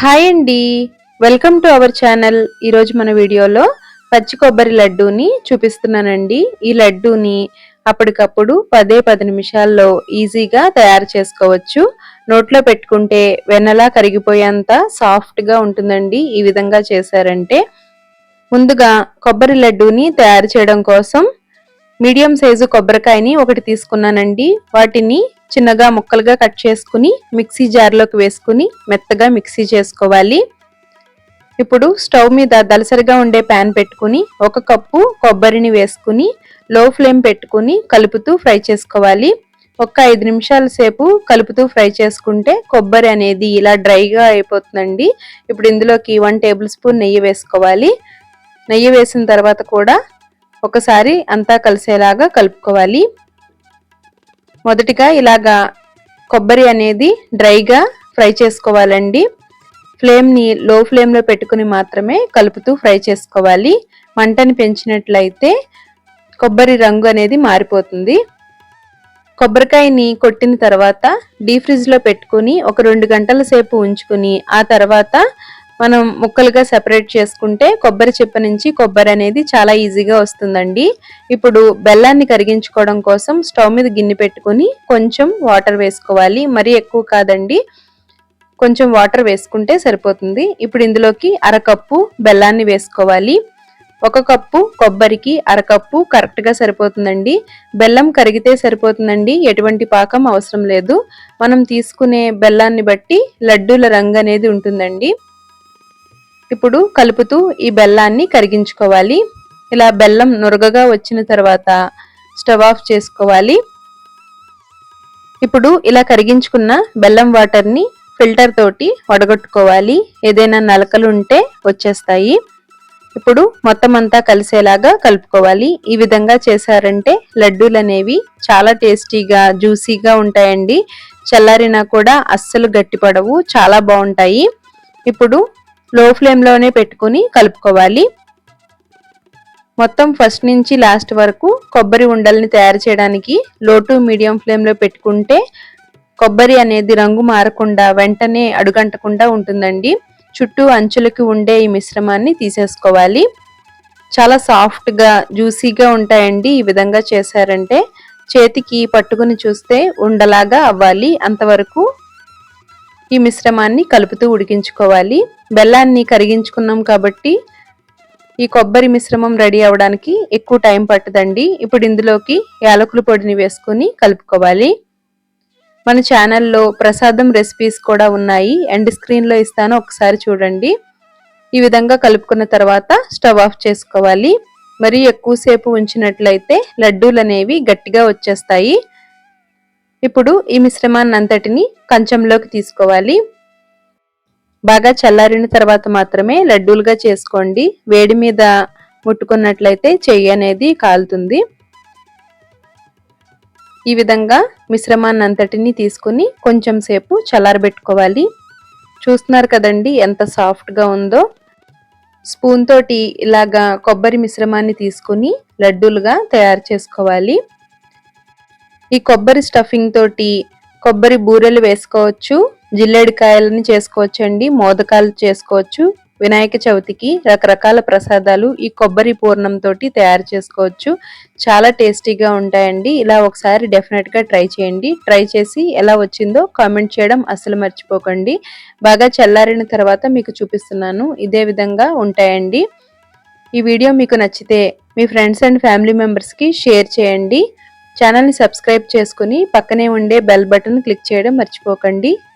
Hi అండి. Welcome to our channel. ఈరోజు మన వీడియోలో పచ్చి కొబ్బరి లడ్డూని చూపిస్తున్నానండి. ఈ లడ్డూని అప్పటికప్పుడు పదే పది నిమిషాల్లో ఈజీగా తయారు చేసుకోవచ్చు. నోట్లో పెట్టుకుంటే వెన్నలా కరిగిపోయేంత సాఫ్ట్గా ఉంటుందండి. ఈ విధంగా చేశారంటే ముందుగా కొబ్బరి లడ్డూని తయారు చేయడం కోసం మీడియం సైజు కొబ్బరికాయని ఒకటి తీసుకున్నానండి. వాటిని చిన్నగా ముక్కలుగా కట్ చేసుకుని మిక్సీ జార్లోకి వేసుకుని మెత్తగా మిక్సీ చేసుకోవాలి. ఇప్పుడు స్టవ్ మీద దలసరిగా ఉండే ప్యాన్ పెట్టుకుని ఒక కప్పు కొబ్బరిని వేసుకుని లో ఫ్లేమ్ పెట్టుకుని కలుపుతూ ఫ్రై చేసుకోవాలి. ఒక ఐదు నిమిషాల సేపు కలుపుతూ ఫ్రై చేసుకుంటే కొబ్బరి అనేది ఇలా డ్రైగా అయిపోతుందండి. ఇప్పుడు ఇందులోకి వన్ టేబుల్ స్పూన్ నెయ్యి వేసుకోవాలి. నెయ్యి వేసిన తర్వాత కూడా ఒకసారి అంతా కలిసేలాగా కలుపుకోవాలి. మొదటిగా ఇలాగా కొబ్బరి అనేది డ్రైగా ఫ్రై చేసుకోవాలండి. ఫ్లేమ్ని లో ఫ్లేమ్లో పెట్టుకుని మాత్రమే కలుపుతూ ఫ్రై చేసుకోవాలి. మంటని పెంచినట్లయితే కొబ్బరి రంగు అనేది మారిపోతుంది. కొబ్బరికాయని కొట్టిన తర్వాత డీ ఫ్రిడ్జ్లో పెట్టుకుని ఒక రెండు గంటల సేపు ఉంచుకుని ఆ తర్వాత మనం ముక్కలుగా సెపరేట్ చేసుకుంటే కొబ్బరి చిప్ప నుంచి కొబ్బరి అనేది చాలా ఈజీగా వస్తుందండి. ఇప్పుడు బెల్లాన్ని కరిగించుకోవడం కోసం స్టవ్ మీద గిన్నె పెట్టుకుని కొంచెం వాటర్ వేసుకోవాలి. మరీ ఎక్కువ కాదండి కొంచెం వాటర్ వేసుకుంటే సరిపోతుంది. ఇప్పుడు ఇందులోకి అరకప్పు బెల్లాన్ని వేసుకోవాలి. ఒక కప్పు కొబ్బరికి అరకప్పు కరెక్ట్గా సరిపోతుందండి. బెల్లం కరిగితే సరిపోతుందండి ఎటువంటి పాకం అవసరం లేదు. మనం తీసుకునే బెల్లాన్ని బట్టి లడ్డూల రంగు అనేది ఉంటుందండి. ఇప్పుడు కలుపుతూ ఈ బెల్లాన్ని కరిగించుకోవాలి. ఇలా బెల్లం నురగగా వచ్చిన తర్వాత స్టవ్ ఆఫ్ చేసుకోవాలి. ఇప్పుడు ఇలా కరిగించుకున్న బెల్లం వాటర్ని ఫిల్టర్ తోటి వడగొట్టుకోవాలి. ఏదైనా నలకలు ఉంటే వచ్చేస్తాయి. ఇప్పుడు మొత్తం అంతా కలిసేలాగా కలుపుకోవాలి. ఈ విధంగా చేశారంటే లడ్డూలు అనేవి చాలా టేస్టీగా జ్యూసీగా ఉంటాయండి. చల్లారినా కూడా అస్సలు గట్టిపడవు చాలా బాగుంటాయి. ఇప్పుడు లో ఫ్లేమ్లోనే పెట్టుకుని కలుపుకోవాలి. మొత్తం ఫస్ట్ నుంచి లాస్ట్ వరకు కొబ్బరి ఉండల్ని తయారు చేయడానికి లో టు మీడియం ఫ్లేమ్లో పెట్టుకుంటే కొబ్బరి అనేది రంగు మారకుండా వెంటనే అడుగంటకుండా ఉంటుందండి. చుట్టూ అంచులకి ఉండే ఈ మిశ్రమాన్ని తీసేసుకోవాలి. చాలా సాఫ్ట్గా జ్యూసీగా ఉంటాయండి ఈ విధంగా చేశారంటే చేతికి పట్టుకుని చూస్తే ఉండలాగా అవ్వాలి. అంతవరకు ఈ మిశ్రమాన్ని కలుపుతూ ఉడికించుకోవాలి. బెల్లాన్ని కరిగించుకున్నాం కాబట్టి ఈ కొబ్బరి మిశ్రమం రెడీ అవ్వడానికి ఎక్కువ టైం పట్టదండి. ఇప్పుడు ఇందులోకి యాలకుల పొడిని వేసుకొని కలుపుకోవాలి. మన ఛానల్లో ప్రసాదం రెసిపీస్ కూడా ఉన్నాయి. ఎండ్ స్క్రీన్లో ఇస్తాను. ఒకసారి చూడండి. ఈ విధంగా కలుపుకున్న తర్వాత స్టవ్ ఆఫ్ చేసుకోవాలి. మరీ ఎక్కువసేపు ఉంచినట్లయితే లడ్డూలు అనేవి గట్టిగా వచ్చేస్తాయి. ఇప్పుడు ఈ మిశ్రమాన్ని అంతటిని కంచంలోకి తీసుకోవాలి. బాగా చల్లారిన తర్వాత మాత్రమే లడ్డూలుగా చేసుకోండి. వేడి మీద ముట్టుకున్నట్లయితే చెయ్యి అనేది కాలుతుంది. ఈ విధంగా మిశ్రమాన్ని అంతటిని తీసుకుని కొంచెం సేపు చల్లారబెట్టుకోవాలి. చూస్తున్నారు కదండి ఎంత సాఫ్ట్గా ఉందో. స్పూన్ తోటి ఇలాగా కొబ్బరి మిశ్రమాన్ని తీసుకుని లడ్డూలుగా తయారు చేసుకోవాలి. ఈ కొబ్బరి స్టఫింగ్ తోటి కొబ్బరి బూరెలు వేసుకోవచ్చు. జిల్లేడికాయలని కాయలని చేసుకోవచ్చండి మోదకాలు చేసుకోవచ్చు వినాయక చవితికి రకరకాల ప్రసాదాలు ఈ కొబ్బరి పూర్ణంతోటి తయారు చేసుకోవచ్చు. చాలా టేస్టీగా ఉంటాయండి. ఇలా ఒకసారి డెఫినెట్గా ట్రై చేయండి. ట్రై చేసి ఎలా వచ్చిందో కామెంట్ చేయడం అసలు మర్చిపోకండి. బాగా చల్లారిన తర్వాత మీకు చూపిస్తున్నాను. ఇదే విధంగా ఉంటాయండి. ఈ వీడియో మీకు నచ్చితే మీ ఫ్రెండ్స్ అండ్ ఫ్యామిలీ మెంబర్స్కి షేర్ చేయండి. ఛానల్ని సబ్స్క్రైబ్ చేసుకుని పక్కనే ఉండే బెల్ బటన్ క్లిక్ చేయడం మర్చిపోకండి.